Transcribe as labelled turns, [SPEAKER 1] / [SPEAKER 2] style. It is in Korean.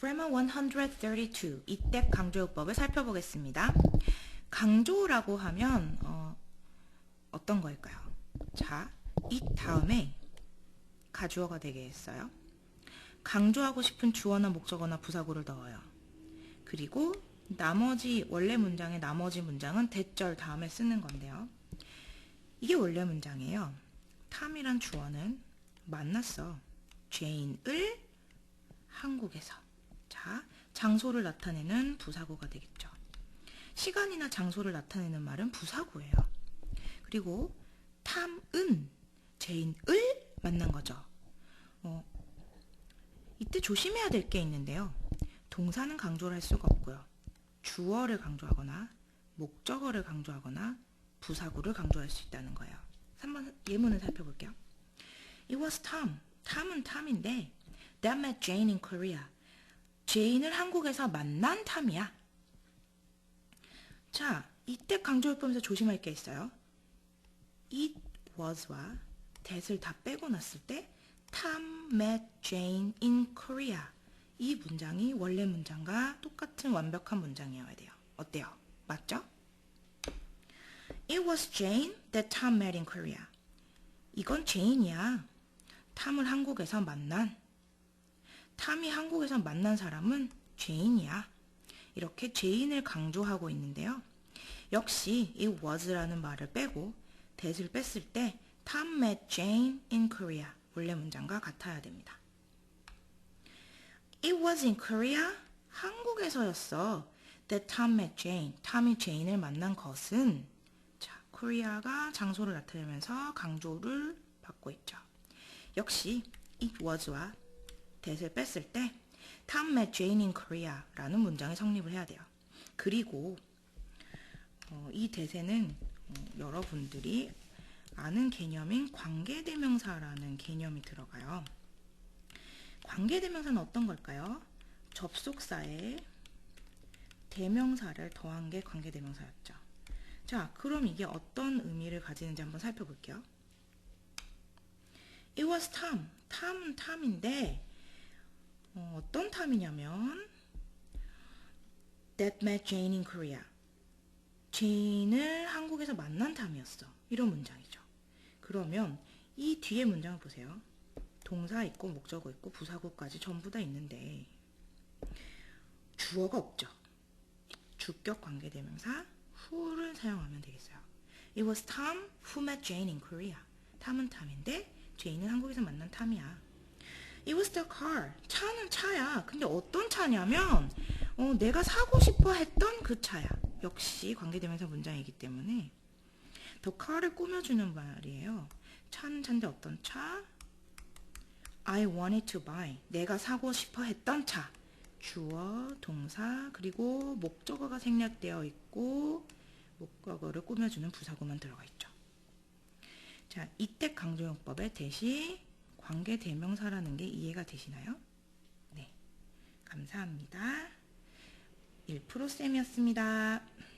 [SPEAKER 1] Grammar 132 이때 강조요법을 살펴보겠습니다. 강조라고 하면 어, 어떤 걸까요? 자, 이 다음에 가주어가 되겠어요. 강조하고 싶은 주어나 목적어나 부사구를 넣어요. 그리고 나머지 원래 문장의 나머지 문장은 대절 다음에 쓰는 건데요. 이게 원래 문장이에요. 탐이란 주어는 만났어. 제인을 한국에서. 자, 장소를 나타내는 부사구가 되겠죠. 시간이나 장소를 나타내는 말은 부사구예요. 그리고 탐은 제인을 만난 거죠. 어, 이때 조심해야 될 게 있는데요. 동사는 강조를 할 수가 없고요. 주어를 강조하거나 목적어를 강조하거나 부사구를 강조할 수 있다는 거예요. 3번 예문을 살펴볼게요. It was Tom. 탐은 탐인데 That met Jane in Korea. 제인을 한국에서 만난 탐이야. 자, 이때 강조율법에서 조심할 게 있어요. It was와 that을 다 빼고 났을 때 Tom met Jane in Korea. 이 문장이 원래 문장과 똑같은 완벽한 문장이어야 돼요. 어때요? 맞죠? It was Jane that Tom met in Korea. 이건 제인이야. 탐을 한국에서 만난. 탐이 한국에서 만난 사람은 제인이야. 이렇게 제인을 강조하고 있는데요. 역시 이 was라는 말을 빼고 that을 뺐을 때 Tom met Jane in Korea. 원래 문장과 같아야 됩니다. It was in Korea. 한국에서였어. That Tom met Jane. 탐이 제인을 만난 것은 자, 코리아가 장소를 나타내면서 강조를 받고 있죠. 역시 it was와 that을 뺐을 때 Tom met Jane in Korea 라는 문장이 성립을 해야 돼요. 그리고 어, 이 대세는 어, 여러분들이 아는 개념인 관계대명사라는 개념이 들어가요. 관계대명사는 어떤 걸까요? 접속사에 대명사를 더한 게 관계대명사였죠. 자, 그럼 이게 어떤 의미를 가지는지 한번 살펴볼게요. It was Tom. 탐은 탐인데 어, 어떤 탐이냐면 That met Jane in Korea. 제인을 한국에서 만난 탐이었어. 이런 문장이죠. 그러면 이 뒤에 문장을 보세요. 동사 있고 목적어 있고 부사구까지 전부 다 있는데 주어가 없죠. 주격 관계대명사 who를 사용하면 되겠어요. It was Tom who met Jane in Korea. 탐은 탐인데 제인은 한국에서 만난 탐이야. It was the car. 차는 차야. 근데 어떤 차냐면 어, 내가 사고 싶어 했던 그 차야. 역시 관계대명사 문장이기 때문에 더 car를 꾸며주는 말이에요. 차는 차인데 어떤 차? I wanted to buy. 내가 사고 싶어 했던 차. 주어, 동사, 그리고 목적어가 생략되어 있고 목적어를 꾸며주는 부사구만 들어가 있죠. 자, 이때 강조용법의 대시 관계 대명사라는 게 이해가 되시나요? 네. 감사합니다. 1%쌤이었습니다.